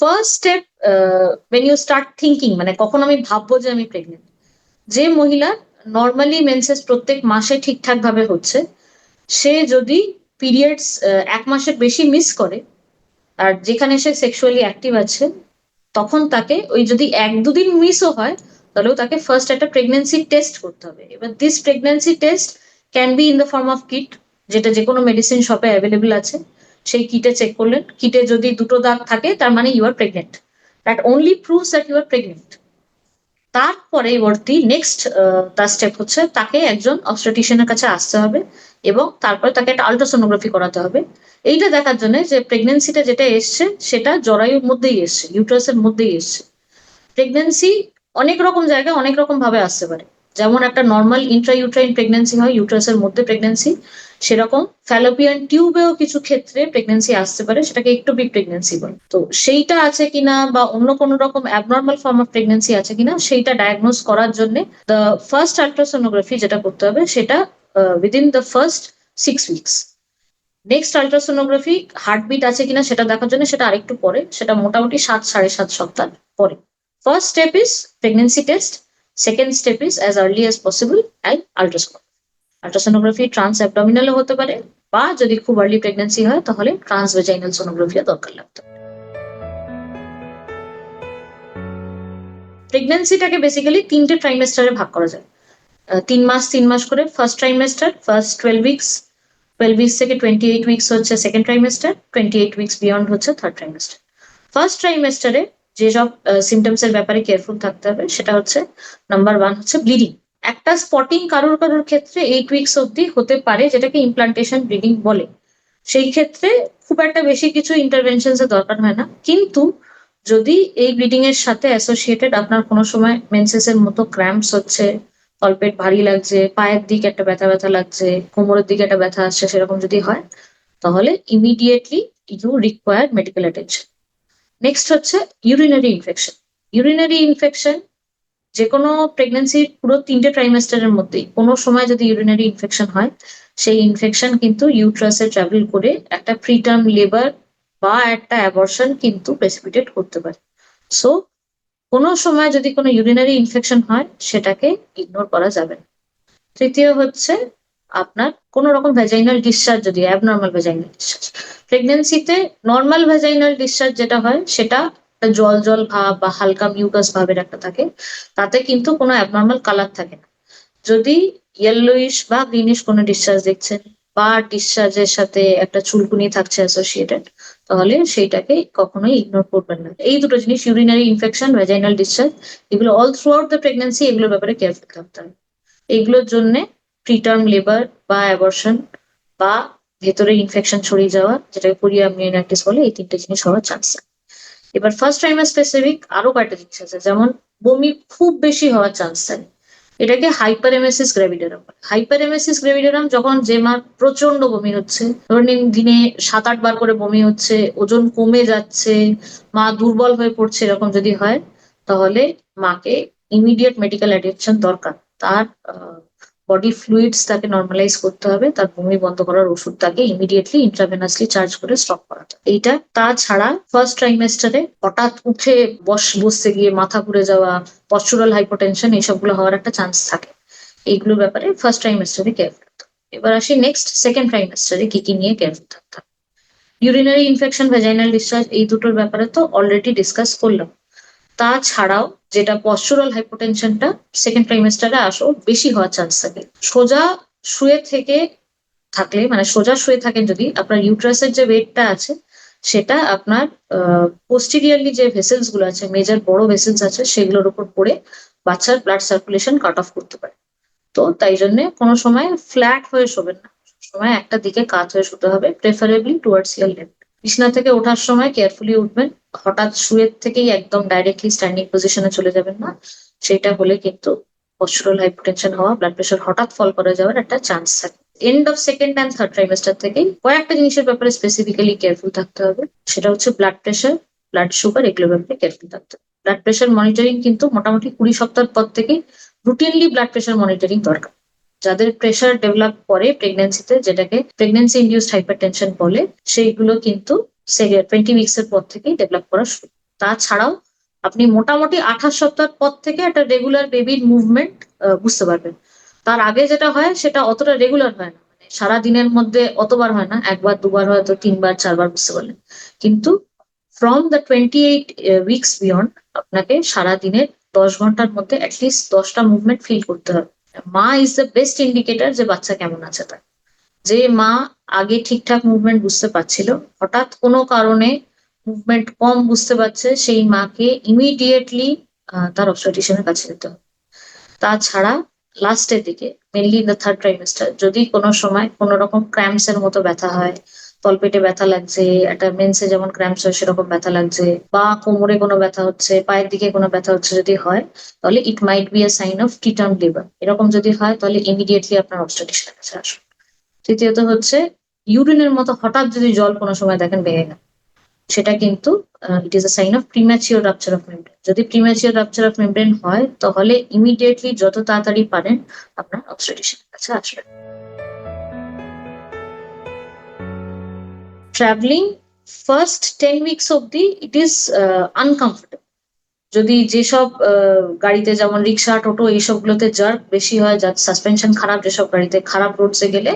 First step when you start thinking মানে কখন আমি ভাববো যে আমি প্রেগনেন্ট যে মহিলা নর্মালি মেন্সেস প্রত্যেক মাসে ঠিকঠাক ভাবে হচ্ছে, সে যদি পিরিয়ডস এক মাসের বেশি মিস করে, আর যেখানে সে সেক্সুয়ালি অ্যাক্টিভ আছে, তখন তাকে ওই যদি এক দুদিন মিসও হয় তাহলেও তাকে ফার্স্ট একটা প্রেগনেন্সি টেস্ট করতে হবে। এবার this pregnancy test can be in the form of kit যেটা যে কোনো মেডিসিন শপে অ্যাভেলেবল আছে। সেই কিটে চেক করলেন। কিটে যদি দুটো দাগ থাকে, তার মানে you are pregnant that only proves that you are pregnant তার পরবর্তী নেক্সট তার স্টেপ হচ্ছে তাকে একজন অবস্ট্রেটিশিয়ানের কাছে আসতে হবে এবং তারপরে তাকে একটা আলট্রাসোনোগ্রাফি করাতে হবে। এইটা দেখার জন্য যে প্রেগনেন্সিটা যেটা এসছে, সেটা জরায়ুর মধ্যেই এসছে ইউটারাসের মধ্যেই এসছে। প্রেগনেন্সি অনেক রকম জায়গায় অনেক রকম ভাবে আসতে পারে। যেমন একটা নর্মাল ইন্ট্রা ইউট্রাইন প্রেগনেন্সি হয় ইউটারাসের মধ্যে প্রেগনেন্সি সেরকম ফ্যালোপিয়ান টিউবেও কিছু ক্ষেত্রে প্রেগনেন্সি আসতে পারে, সেটাকে একটোপিক প্রেগনেন্সি বলে। তো সেইটা আছে কিনা বা অন্য কোনো রকম অ্যাবনর্মাল ফর্ম অফ প্রেগনেন্সি আছে কিনা, সেইটা ডায়াগনোজ করার জন্য দ্য ফার্স্ট আলট্রাসোনোগ্রাফি যেটা করতে হবে, সেটা within the first six weeks next ultrasonography heartbeat আছে কিনা সেটা দেখার জন্য সেটা আরেকটু পরে, সেটা মোটামুটি সাত সাড়ে সাত সপ্তাহ পরে। First step is pregnancy test second step is as early as possible and ultrasonography ultrasonography trans অ্যাবডোমিনালও হতে পারে, বা যদি খুব আর্লি প্রেগনেন্সি হয়, তাহলে ট্রান্স ভেজাইনাল সোনোগ্রাফিও দরকার লাগতে। পারে প্রেগনেন্সিটাকে বেসিক্যালি তিনটে ট্রাইমেস্টারে ভাগ করা যায়। তিন মাস তিন মাস করে first trimester first twelve weeks twelve weeks থেকে টোয়েন্টি এইট উইকস হচ্ছে second trimester twenty eight weeks beyond হচ্ছে থার্ড ট্রাইমেস্টার ফার্স্ট ট্রাইমেস্টারে যেসব সিমটমস এর ব্যাপারে কেয়ারফুল থাকতে হবে, সেটা হচ্ছে নাম্বার ওয়ান হচ্ছে ব্লিডিং একটা স্পটিং কারোর কারোর ক্ষেত্রে এইট উইকস অব্দি হতে পারে, যেটাকে ইমপ্লান্টেশন ব্লিডিং বলে। সেই ক্ষেত্রে খুব একটা বেশি কিছু ইন্টারভেনশন এর দরকার হয় না। কিন্তু যদি এই ব্লিডিং এর সাথে অ্যাসোসিয়েটেড আপনার কোনো সময় মেনসেস এর মতো ক্র্যাম্পস হচ্ছে তলপেট ভারী লাগছে, পায়ের দিকে একটা ব্যথা ব্যথা লাগছে, কোমরের দিকে একটা ব্যথা আসছে, সেরকম যদি হয়, তাহলে immediately you require medical attention next হচ্ছে ইউরিনারি ইনফেকশন ইউরিনারি ইনফেকশন যে কোনো প্রেগনেন্সির পুরো তিনটে ট্রাইমেস্টারের মধ্যেই। কোনো সময় যদি ইউরিনারি ইনফেকশন হয়, সেই ইনফেকশন কিন্তু ইউট্রাসে ট্রাভেল করে একটা প্রিটার্ম লেবার বা একটা অ্যাবর্শন কিন্তু প্রেসিপিটেট করতে পারে। সো কোনো সময় যদি কোনো ইউরিনারি ইনফেকশন হয়, সেটাকে ইগনোর করা যাবে না। তৃতীয় হচ্ছে আপনার কোনো রকম ভেজাইনাল ডিসচার্জ যদি অ্যাবনর্মাল ভেজাইনাল ডিসচার্জ প্রেগনেন্সিতে নর্মাল ভেজাইনাল ডিসচার্জ যেটা হয়, সেটা জল জল ভাব বা হালকা মিউকাস ভাবের একটা থাকে, তাতে কিন্তু কোনো অ্যাবনর্মাল কালার থাকে না। যদি ইয়েলোইশ বা গ্রিনিশ কোনো ডিসচার্জ দেখছেন বা ডিসচার্জের সাথে একটা চুলকুনি থাকছে অ্যাসোসিয়েটেড তাহলে সেইটাকে কখনোই ইগনোর করবেন না। এই দুটো জিনিস ইউরিনারি ইনফেকশন ভেজাইনাল ডিসচার্জ এগুলো all throughout the pregnancy এগুলোর ব্যাপারে কেয়ারফুল থাকতে হবে। এইগুলোর জন্য প্রিটার্ম লেবার বা অ্যাবর্শন বা ভেতরে ইনফেকশন ছড়িয়ে যাওয়া, যেটাকে কোরিয়া মিউনাইটিস বলে, এই তিনটে জিনিস হওয়ার চান্স এবার ফার্স্ট টাইমার স্পেসিফিক আরও কয়েকটা জিনিস আছে, যেমন বমি খুব বেশি হওয়ার চান্স থাকে এটাকে হাইপার এমএসিস গ্র্যাভিডেরাম হাইপার এমএসিস গ্র্যাভিডেরাম যখন যে মার প্রচণ্ড বমি হচ্ছে, ধরে নিন দিনে সাত আট বার করে বমি হচ্ছে, ওজন কমে যাচ্ছে, মা দুর্বল হয়ে পড়ছে, এরকম যদি হয়, তাহলে মাকে ইমিডিয়েট মেডিকেল অ্যাটেনশন দরকার। তার বডি ফ্লুইডস তাকে নর্মালাইজ করতে হবে, তার বমি বন্ধ করার ওষুধ তাকে ইমিডিয়েটলি ইন্ট্রাভেনাসলি চার্জ করে স্টপ করাতে এইটা তাছাড়া ফার্স্ট ট্রাইমেস্টারে হঠাৎ উঠে বস, বসতে গিয়ে মাথা ঘুরে যাওয়া পস্চুরাল হাইপোটেনশন এইসবগুলো হওয়ার একটা চান্স থাকে। এইগুলোর ব্যাপারে ফার্স্ট ট্রাইমেস্টারে কেয়ারফুল এবার আসি নেক্সট সেকেন্ড ট্রাইমেস্টারে কি কি নিয়ে কেয়ারফুল থাকতে হবে। ইউরিনারি ইনফেকশন ভেজাইনাল ডিসচার্জ এই দুটোর ব্যাপারে তো অলরেডি ডিসকাস করলাম। তাছাড়াও যেটা পশ্চুরাল হাইপোটেনশনটা সেকেন্ড ট্রাইমেস্টারে আসো, বেশি হওয়ার চান্স থাকে। সোজা শুয়ে থেকে থাকলে মানে সোজা শুয়ে থাকেন যদি, আপনার ইউট্রাসের যে ওয়েটটা আছে, সেটা আপনার পোস্টিরিয়ারলি যে ভেসেলসগুলো আছে মেজর বড় ভেসেলস আছে, সেগুলোর উপর পড়ে বাচ্চার ব্লাড সার্কুলেশন কাট অফ করতে পারে। তো তাই জন্য কোনো সময় ফ্ল্যাট হয়ে শোবেন না। সময় একটা দিকে কাত হয়ে শুতে হবে প্রেফারেবলি টুয়ার্ডস ইয়ার লেফট বিছনা থেকে ওঠার সময় কেয়ারফুলি উঠবেন। হঠাৎ শুয়ের থেকেই একদম ডাইরেক্টলি স্ট্যান্ডিং পজিশনে চলে যাবেন না। সেটা হলে কিন্তু পস্টুরাল হাইপোটেনশন হওয়া ব্লাড প্রেশার হঠাৎ ফল করে যাওয়ার একটা চান্স থাকে। End of second and third trimester থেকে কয়েকটা জিনিসের ব্যাপারে স্পেসিফিক্যালি কেয়ারফুল থাকতে হবে। সেটা হচ্ছে ব্লাড প্রেশার ব্লাড সুগার এগুলোর ব্যাপারে কেয়ারফুল থাকতে হবে। ব্লাড প্রেশার মনিটরিং কিন্তু মোটামুটি কুড়ি সপ্তাহ পর থেকে রুটিনলি ব্লাড প্রেশার মনিটরিং দরকার। যাদের প্রেশার ডেভেলপ করে প্রেগনেন্সিতে যেটাকে প্রেগনেন্সি ইন্ডিউসড হাইপার টেনশন বলে, সেইগুলো কিন্তু টোয়েন্টি উইকস এর পর থেকেই ডেভেলপ করা শুরু। তাছাড়াও আপনি মোটামুটি আঠাশ সপ্তাহ পর থেকে একটা রেগুলার বেবির মুভমেন্ট বুঝতে পারবেন। তার আগে যেটা হয়, সেটা অতটা রেগুলার হয় না। মানে সারা দিনের মধ্যে অতবার হয় না, একবার, দুবার হয়তো, তিনবার, চারবার, বুঝতে পারলেন। কিন্তু from the twenty eight weeks beyond আপনাকে সারা দিনের দশ ঘণ্টার মধ্যে অ্যাটলিস্ট দশটা মুভমেন্ট ফিল করতে হবে। মা ইজ দ্য বেস্ট ইন্ডিকেটার যে বাচ্চা কেমন আছে তার। যে মা আগে ঠিকঠাক মুভমেন্ট বুঝতে পারছিল, হঠাৎ কোনো কারণে মুভমেন্ট কম বুঝতে পারছে, সেই মাকে ইমিডিয়েটলি তার অবস্ট্রাটিশিয়ানের কাছে যেতে হবে। তাছাড়া লাস্টের দিকে mainly in the third trimester যদি কোনো সময় কোনো রকম ক্র্যাম্পস এর মতো ব্যথা হয় তলপেটে ব্যথা লাগছে, একটা মেন্সে যেমন ক্র্যাম্পস হয় সেরকম ব্যথা লাগছে, বা কোমরে কোনো ব্যথা হচ্ছে, পায়ের দিকে কোনো ব্যথা হচ্ছে যদি হয়, তাহলে it might be sign of টিটার্ন liver এরকম যদি হয়, তাহলে ইমিডিয়েটলি আপনার অবস্ট্রাটিশনের কাছে আসুন। তৃতীয়ত হচ্ছে ইউরিনের মতো হঠাৎ যদি জল কোনো সময় দেখেন বেড়ে গেল, সেটা কিন্তু it is a sign of premature rupture of membrane যদি প্রিম্যাচিওর রাপচার অফ মেমব্রেন হয়, তাহলে ইমিডিয়েটলি যত তাড়াতাড়ি পারেন, আপনার অবস্ট্রেটিশনের কাছে আসবেন। ট্রাভেলিং ফার্স্ট টেন উইকস অব্দি ইট ইজ আনকমফোর্টেবল যদি যেসব গাড়িতে যেমন রিক্সা টোটো এইসবগুলোতে জার্ক বেশি হয়, যার সাসপেনশন খারাপ, যেসব গাড়িতে খারাপ রোডসে গেলে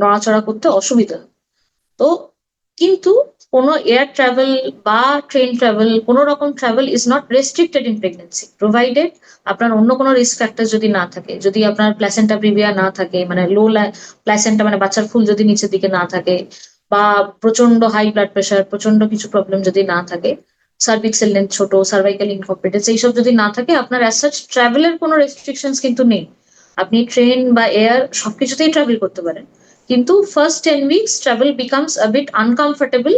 নড়াচড়া করতে অসুবিধা তো কিন্তু কোনো এয়ার ট্রাভেল বা ট্রেন ট্রাভেল কোনো রকম travel is not restricted in pregnancy provided আপনার অন্য কোনো রিস্ক ফ্যাক্টর যদি না থাকে, যদি আপনার প্ল্যাসেন্টা প্রিভিয়া না থাকে মানে লো প্ল্যাসেন্টা মানে বাচ্চার ফুল যদি নিচের দিকে না থাকে বা প্রচণ্ড হাই ব্লাড প্রেশার প্রচণ্ড কিছু প্রবলেম যদি না থাকে সার্ভিক্সেল লেন্থ ছোট সার্ভাইকাল ইনকম্পিটেন্স এইসব যদি না থাকে, আপনার অ্যাজ সাচ ট্রাভেলের কোনো রেস্ট্রিকশনস কিন্তু নেই। আপনি ট্রেন বা এয়ার সবকিছুতেই ট্রাভেল করতে পারেন। কিন্তু first ten weeks travel becomes a bit uncomfortable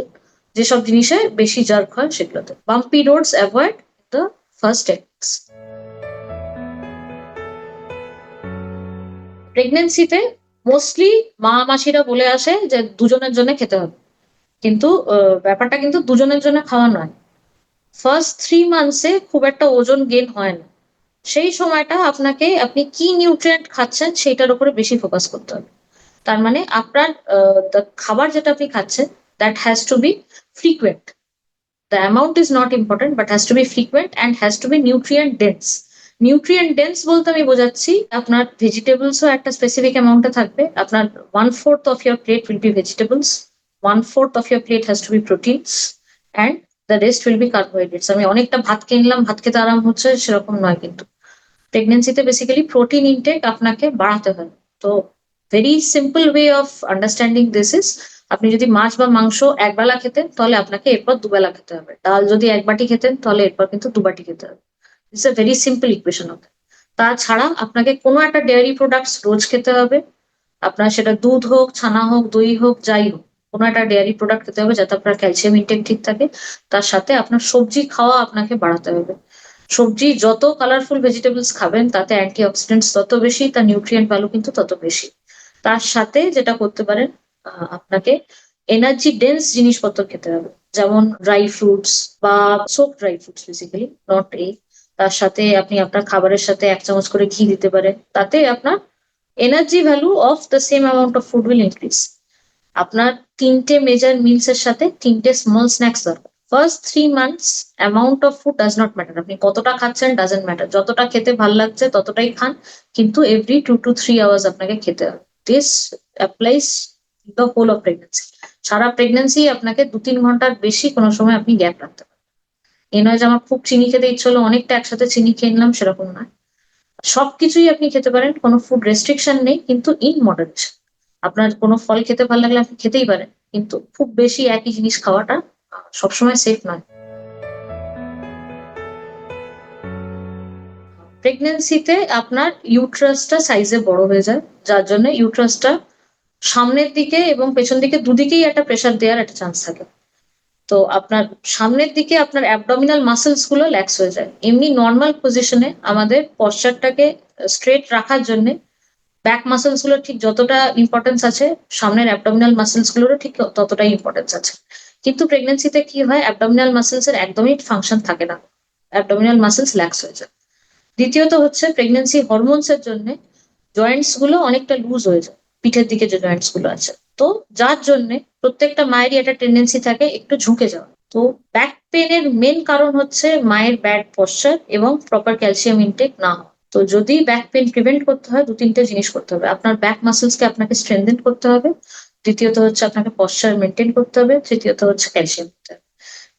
যেসব জিনিসে বেশি জার্ক হয় সেগুলোতে। Bumpy roads avoid the first ten weeks প্রেগনেন্সিতে mostly মা মাসিরা বলে আসে যে দুজনের জন্য খেতে হবে। কিন্তু ব্যাপারটা কিন্তু দুজনের জন্য খাওয়া নয়। ফার্স্ট থ্রি মান্থসে খুব একটা ওজন গেন হয় না। সেই সময়টা আপনাকে, আপনি কি নিউট্রিয়েন্ট খাচ্ছেন সেইটার উপরে বেশি ফোকাস করতে হবে। তার মানে আপনার খাবার যেটা আপনি খাচ্ছেন that has to be frequent the amount is not important but has to be frequent and has to be nutrient dense nutrient dense বলতে আমি বোঝাচ্ছি, আপনার ভেজিটেবলসও একটা স্পেসিফিক অ্যামাউন্টে থাকবে। আপনার one fourth of your plate will be vegetables one fourth of your plate has to be proteins and the rest will be carbohydrates আমি অনেকটা ভাত কিনলাম, ভাত খেতে আরাম হচ্ছে, সেরকম নয় কিন্তু। প্রেগনেন্সিতে বেসিক্যালি প্রোটিন ইনটেক আপনাকে বাড়াতে হয়। তো very simple way of understanding this is আপনি যদি মাছ বা মাংস একবেলা খেতেন, তাহলে আপনাকে এরপর দুবেলা খেতে হবে। ডাল যদি এক বাটি খেতেন, তাহলে এরপর কিন্তু দু বাটি খেতে হবে। It's a very simple equation of তাছাড়া আপনাকে কোনো একটা ডেয়ারি প্রোডাক্টস রোজ খেতে হবে। আপনার সেটা দুধ হোক, ছানা হোক, দই হোক, যাই হোক, কোনো একটা ডেয়ারি প্রোডাক্ট খেতে হবে যাতে আপনার ক্যালসিয়াম ইনটেক ঠিক থাকে। তার সাথে আপনার সবজি খাওয়া আপনাকে বাড়াতে হবে। সবজি যত কালারফুল ভেজিটেবলস খাবেন, তাতে অ্যান্টি অক্সিডেন্টস তত বেশি তার নিউট্রিয়েন্ট ভ্যালু কিন্তু তত বেশি। তার সাথে যেটা করতে পারেন আপনাকে এনার্জি ডেন্স জিনিসপত্র খেতে হবে। যেমন ড্রাই ফ্রুটস বা soup dry fruits basically not এই তার সাথে আপনি আপনার খাবারের সাথে এক চামচ করে ঘি দিতে পারেন। তাতে আপনার energy value of the same amount of food will increase আপনার তিনটে মেজার মিলস এর সাথে তিনটে স্মল স্ন্যাক্স দরকার। First three months amount of food does not matter আপনি কতটা খাচ্ছেন ডাজেন্ট ম্যাটার যতটা খেতে ভালো লাগছে ততটাই খান, কিন্তু every two two three hours আপনাকে খেতে হবে। This applies the whole of pregnancy Sara pregnancy আপনাকে দু তিন ঘণ্টার বেশি কোনো সময় আপনি গ্যাপ রাখতে পারেন এই নয় যে আমার খুব চিনি খেতে ইচ্ছে হলো, অনেকটা একসাথে চিনি খেয়ে নিলাম, সেরকম নয়। সবকিছুই আপনি খেতে পারেন, কোনো ফুড রেস্ট্রিকশন নেই, কিন্তু ইন মডারেশন আপনার কোনো ফল খেতে ভালো লাগলে আপনি খেতেই পারেন, কিন্তু খুব বেশি একই জিনিস খাওয়াটা সবসময় সেফ নয়। প্রেগনেন্সিতে আপনার ইউট্রাসটা সাইজে বড় হয়ে যায়, যার জন্য ইউট্রাসটা সামনের দিকে এবং পেছন দিকে দুদিকেই একটা প্রেশার দেওয়ার একটা চান্স থাকে। তো আপনার সামনের দিকে আপনার অ্যাবডমিনাল মাসেলসগুলো ল্যাক্স হয়ে যায়। এমনি নর্মাল পজিশনে আমাদের পশ্চারটাকে স্ট্রেট রাখার জন্য ব্যাক মাসেলসগুলো ঠিক যতটা ইম্পর্টেন্স আছে, সামনের অ্যাবডমিনাল মাসেলস গুলোরও ঠিক ততটাই ইম্পর্টেন্স আছে। কিন্তু প্রেগনেন্সিতে কি হয় অ্যাবডমিনাল মাসেলস এর একদমই ফাংশন থাকে না। অ্যাবডমিনাল মাসেলস ল্যাক্স হয়ে যায়। দ্বিতীয়ত হচ্ছে প্রেগনেন্সি হরমোনস এর জন্য জয়েন্টসগুলো অনেকটা লুজ হয়ে যায়। পিঠের দিকে যে জয়েন্টসগুলো আছে। তো যার জন্য প্রত্যেকটা মায়েরই একটা টেন্ডেন্সি থাকে একটু ঝুঁকে যাওয়া। তো ব্যাক পেনের মেন কারণ হচ্ছে মায়ের ব্যাড পশ্চার এবং প্রপার ক্যালসিয়াম ইনটেক না তো যদি ব্যাক পেন প্রিভেন্ট করতে হয় দু তিনটে জিনিস করতে হবে। আপনার ব্যাক মাসেলসকে আপনাকে স্ট্রেংথেন করতে হবে। দ্বিতীয়ত হচ্ছে আপনাকে পশ্চার মেনটেন করতে হবে। তৃতীয়ত হচ্ছে ক্যালসিয়াম করতে হবে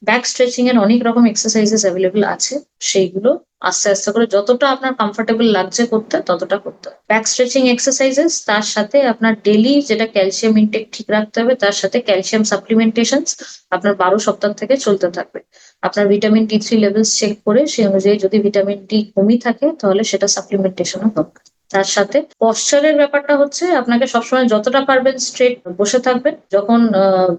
ব্যাক স্ট্রেচিং এর অনেক রকম এক্সারসাইজেস অ্যাভেলেবল আছে। সেইগুলো আস্তে আস্তে করে যতটা আপনার কমফোর্টেবল লাগছে করতে, ততটা করতে হবে। ব্যাক স্ট্রেচিং এক্সারসাইজেস তার সাথে আপনার ডেলি যেটা ক্যালসিয়াম ইনটেক ঠিক রাখতে হবে, তার সাথে ক্যালসিয়াম সাপ্লিমেন্টেশন আপনার বারো সপ্তাহ থেকে চলতে থাকবে। আপনার vitamin D three levels check করে সেই অনুযায়ী যদি ভিটামিন ডি কমই থাকে, তাহলে সেটা সাপ্লিমেন্টেশনও দরকার। তার সাথে। পশ্চারের ব্যাপারটা হচ্ছে, আপনাকে সবসময় যতটা পারবেন স্ট্রেট বসে থাকবেন। যখন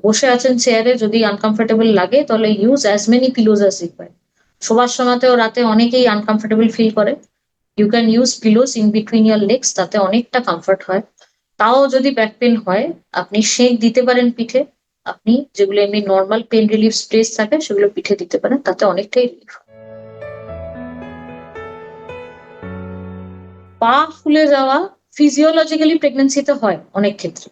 বসে আছেন চেয়ারে যদি আনকমফোর্টেবল লাগে, তাহলে use as many pillows as required শোবার সময়তেও রাতে অনেকেই আনকমফোর্টেবল ফিল করে। You can use pillows in between your legs তাতে অনেকটা কমফর্ট হয়। তাও যদি ব্যাক পেন হয়, আপনি শেক দিতে পারেন পিঠে। আপনি যেগুলো এমনি নর্মাল পেন রিলিফ স্প্রেস থাকে, সেগুলো পিঠে দিতে পারেন, তাতে অনেকটাই রিলিফ পা ফুলে যাওয়া ফিজিওলজিক্যালি প্রেগনেন্সিতে হয় অনেক ক্ষেত্রে।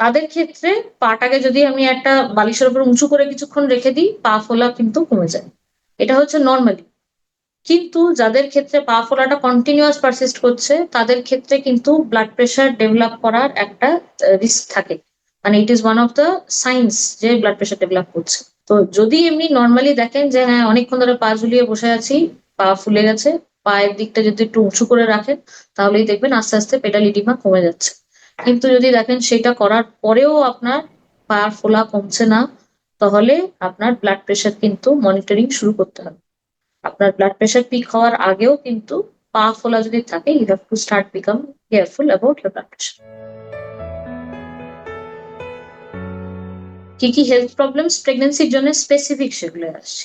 তাদের ক্ষেত্রে পাটাকে যদি আমি একটা বালিশের উপর উঁচু করে কিছুক্ষণ রেখে দিই, পা ফোলা কিন্তু কমে যায়। এটা হচ্ছে নর্মালি কিন্তু যাদের ক্ষেত্রে পা ফোলাটা কন্টিনিউয়াস পারসিস্ট করছে, তাদের ক্ষেত্রে কিন্তু ব্লাড প্রেশার ডেভেলপ করার একটা রিস্ক থাকে। মানে it is one of the signs যে ব্লাড প্রেশার ডেভেলপ করছে। তো যদি এমনি নর্মালি দেখেন যে হ্যাঁ অনেকক্ষণ ধরে পা ঝুলিয়ে বসে আছি, পা ফুলে গেছে পায়ের দিকটা যদি একটু উঁচু করে রাখেন, তাহলেই দেখবেন আস্তে আস্তে পেটালিটিমা কমে যাচ্ছে। কিন্তু যদি দেখেন সেটা করার পরেও আপনার পা ফোলা কমছে না, তাহলে আপনার ব্লাড প্রেশার কিন্তু মনিটরিং শুরু করতে হবে। আপনার ব্লাড প্রেশার পিক হওয়ার আগেও কিন্তু পা ফোলা যদি থাকে you have to start become careful about your blood pressure কি কি হেলথ প্রবলেমস প্রেগনেন্সির জন্য স্পেসিফিক সেগুলো আসছে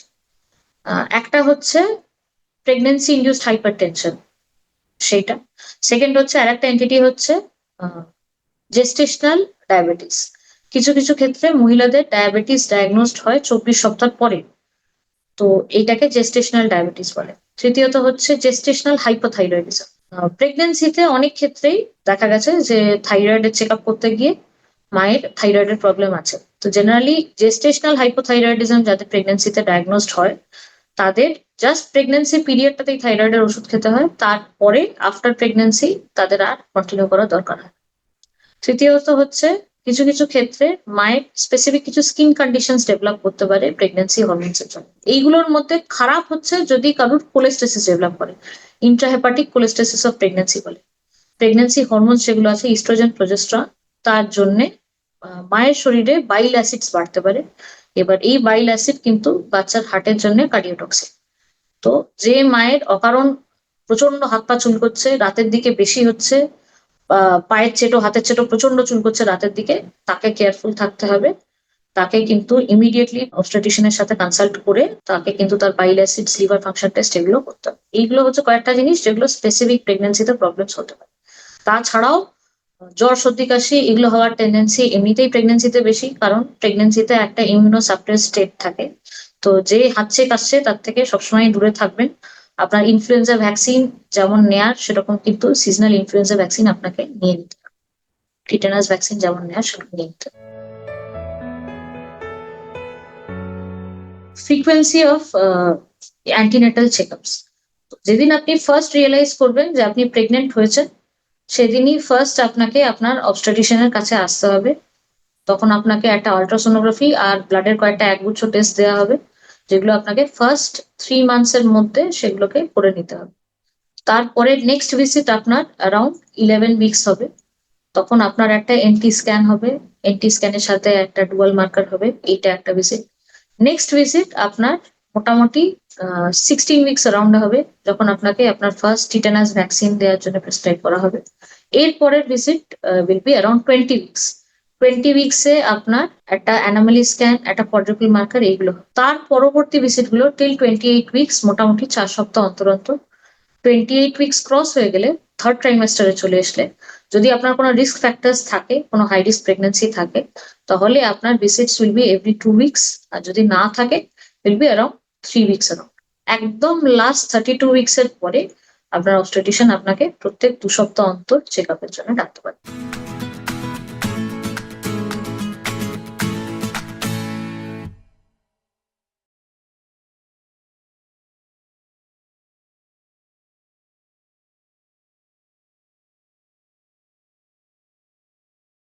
একটা হচ্ছে প্রেগনেন্সি ইন্ডিউসড হাইপার টেনশন সেইটা সেকেন্ড হচ্ছে আর একটা এন্টিটি হচ্ছে জেস্টেশনাল ডায়াবেটিস কিছু কিছু ক্ষেত্রে মহিলাদের ডায়াবেটিস ডায়াগনোসড হয় চব্বিশ সপ্তাহ পরে। তো এইটাকে জেস্টেশনাল ডায়াবেটিস বলে। তৃতীয়ত হচ্ছে জেস্টেশনাল হাইপোথাইরয়েডিজম প্রেগনেন্সিতে অনেক ক্ষেত্রেই দেখা গেছে যে থাইরয়েডের চেক আপ করতে গিয়ে মায়ের থাইরয়েডের প্রবলেম আছে। তো জেনারেলি জেস্টেশনাল হাইপোথাইরয়েডিজম যাদের প্রেগনেন্সিতে ডায়াগনোসড হয় তাদের জাস্ট প্রেগনেন্সি পিরিয়ডটাতেই থাইরয়েডের ওষুধ খেতে হয়, তারপরে আফটার প্রেগনেন্সি তাদের আর কন্টিনিউ করা দরকার হয় তৃতীয়ত হচ্ছে কিছু কিছু ক্ষেত্রে মায়ের স্পেসিফিক কিছু স্কিন কন্ডিশনস ডেভেলপ করতে পারে প্রেগনেন্সি হরমোনস এর জন্য। এইগুলোর মধ্যে খারাপ হচ্ছে যদি কারোর কোলেস্টেসিস ডেভেলপ করে ইন্ট্রাহেপাটিক কোলেস্টেসিস অফ প্রেগনেন্সি বলে। প্রেগনেন্সি হরমোনস যেগুলো আছে ইস্ট্রোজেন প্রজেস্ট্রন তার জন্য মায়ের শরীরে বাইল অ্যাসিডস বাড়তে পারে। এবার এই বাইল অ্যাসিড কিন্তু বাচ্চার হার্টের জন্য কার্ডিওটক্সিক তো যে মায়ের অকারণ প্রচণ্ড হাত পা চুলকোচ্ছে রাতের দিকে বেশি হচ্ছে পায়ের চেটো, হাতের চেটো প্রচণ্ড চুলকোচ্ছে রাতের দিকে, তাকে কেয়ারফুল থাকতে হবে। তাকে কিন্তু ইমিডিয়েটলি অবস্ট্রেটিশনের সাথে কনসাল্ট করে তাকে কিন্তু তার bile acid liver function test এগুলো করতে হবে। এইগুলো হচ্ছে কয়েকটা জিনিস যেগুলো স্পেসিফিক প্রেগনেন্সিতে প্রবলেমস হতে পারে। তাছাড়াও জ্বর, সর্দি, কাশি এগুলো হওয়ার টেন্ডেন্সি এমনিতেই প্রেগনেন্সিতে বেশি, কারণ প্রেগনেন্সিতে একটা ইমিউনো সাপ্রেস স্টেট থাকে। তো যে হাঁচছে কাশছে তার থেকে সবসময় দূরে থাকবেন। আপনার ইনফ্লুয়েঞ্জা ভ্যাকসিন যেমন নেয়ার, সেরকম কিন্তু সিজনাল ইনফ্লুয়েঞ্জা ভ্যাকসিন আপনাকে নিয়ে নিতে হবে। টিটেনাস ভ্যাকসিন যেমন নেয়ার, সেরকম নিয়ে নিতে হবে। ফ্রিকোয়েন্সি অফ অ্যান্টিনেটাল চেকআপস যেদিন আপনি ফার্স্ট রিয়েলাইজ করবেন যে আপনি প্রেগনেন্ট হয়েছেন সেদিনই ফার্স্ট আপনাকে আপনার অবস্ট্রাটিশিয়ানের কাছে আসতে হবে। তখন আপনাকে একটা আলট্রাসোনোগ্রাফি আর ব্লাডের কয়েকটা একগুচ্ছ টেস্ট দেওয়া হবে, যেগুলো আপনাকে ফার্স্ট থ্রি মান্থস এর মধ্যে সেগুলোকে করে নিতে হবে। তারপরে নেক্সট ভিজিট আপনার অ্যারাউন্ড ইলেভেন উইকস হবে। তখন আপনার একটা এনটি স্ক্যান হবে। এনটি স্ক্যানের সাথে একটা ডুয়াল মার্কার হবে। এইটা একটা ভিজিট নেক্সট ভিজিট আপনার মোটামুটি সিক্সটিন উইকস অ্যারাউন্ড হবে, যখন আপনাকে আপনার ফার্স্ট টিটানাস ভ্যাকসিন দেওয়ার জন্য প্রেসক্রাইব করা হবে। এর পরের visit will be around twenty weeks twenty উইকসে আপনার একটা অ্যানামালি স্ক্যান একটা পর্যটল মার্কার এইগুলো। তার পরবর্তী ভিজিটগুলো টিল টোয়েন্টি এইট উইকস মোটামুটি চার সপ্তাহ অন্তর অন্তর। টোয়েন্টি এইট উইকস ক্রস হয়ে গেলে থার্ড ট্রাইমাস্টারে চলে আসলে যদি আপনার কোনো রিস্ক ফ্যাক্টরস থাকে, কোনো হাই রিস্ক প্রেগনেন্সি থাকে, তাহলে আপনার visits will be every two weeks আর যদি না থাকে will be around three weeks এর একদম লাস্ট থার্টি টু উইকস এর পরে আপনার অবস্টেটিশিয়ান আপনাকে প্রত্যেক দু সপ্তাহ অন্তর চেক আপের জন্য ডাকতে পারে